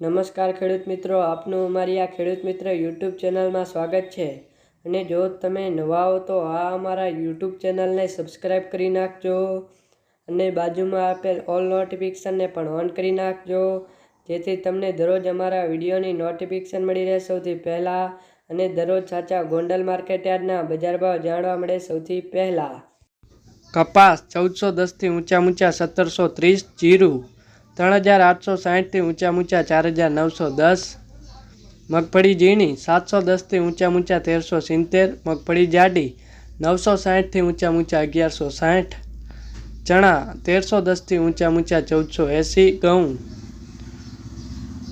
નમસ્કાર ખેડૂત મિત્રો, આપનું અમારી આ ખેડૂત મિત્ર યુટ્યુબ ચેનલમાં સ્વાગત છે. અને જો તમે નવા હો તો આ અમારા યુટ્યુબ ચેનલને સબસ્ક્રાઈબ કરી નાખજો અને બાજુમાં આપેલ ઓલ નોટિફિકેશનને પણ ઓન કરી નાખજો, જેથી તમને દરરોજ અમારા વિડીયોની નોટિફિકેશન મળી રહે સૌથી પહેલાં અને દરરોજ સાચા ગોંડલ માર્કેટ યાર્ડના બજાર ભાવ જાણવા મળે સૌથી પહેલાં. કપાસ ચૌદસો દસથી ઊંચા ઊંચા સત્તરસો ત્રીસ જીરું ત્રણ હજાર આઠસો સાહીઠથી ઊંચા ઊંચા ચાર હજાર નવસો દસ. મગફળી ઝીણી સાતસો દસથી ઊંચા ઊંચા તેરસો સિત્તેર. મગફળી જાડી નવસો સાહીઠથી ઊંચા ઊંચા અગિયારસો સાહીઠ. ચણા તેરસો દસથી ઊંચા ઊંચા ચૌદસો એંસી. ઘઉં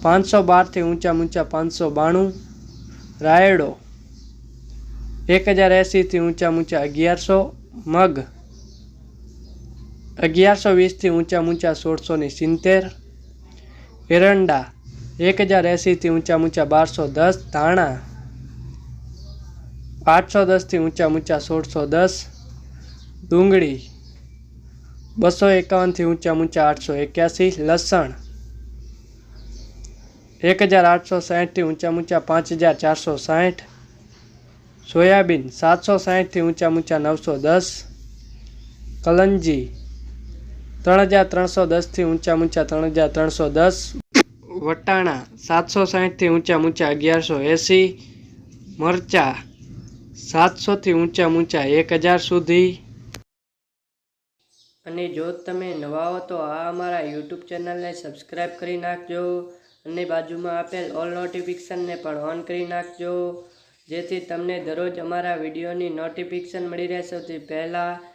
પાંચસો બારથી ઊંચા ઊંચા પાંચસો બાણું. રાયડો એક હજાર એંસીથી ઊંચા ઊંચા અગિયારસો. મગ અગિયારસો વીસથી ઊંચા ઊંચા સોળસો ને સિત્તેર એરંડા એક હજાર એંસીથી ઊંચા ઊંચા બારસો દસ ધાણા આઠસો દસથી ઊંચા ઊંચા સોળસો દસ ડુંગળી બસો એકાવનથી ઊંચા ઊંચા આઠસો એક્યાસી લસણ એક હજાર આઠસો સાહીઠથી ઊંચા ઊંચા પાંચ હજાર ચારસો સાહીઠ સોયાબીન સાતસો સાહીઠથી ઊંચા ઊંચા નવસો દસ કલંજી ત્રણ હજાર ત્રણસો દસથી ઊંચા ઊંચા ત્રણ હજાર ત્રણસો દસ. વટાણા સાતસો સાહીઠથી ઊંચા ઊંચા અગિયારસો એંસી. મરચા સાતસોથી ઊંચા ઊંચા એક હજાર સુધી. અને જો તમે નવા હો તો આ અમારા યુટ્યુબ ચેનલને સબસ્ક્રાઈબ કરી નાખજો અને બાજુમાં આપેલ ઓલ નોટિફિકેશનને પણ ઓન કરી નાખજો. જેથી તમને દરરોજ અમારા વિડીયોની નોટિફિકેશન મળી રહે સૌથી પહેલાં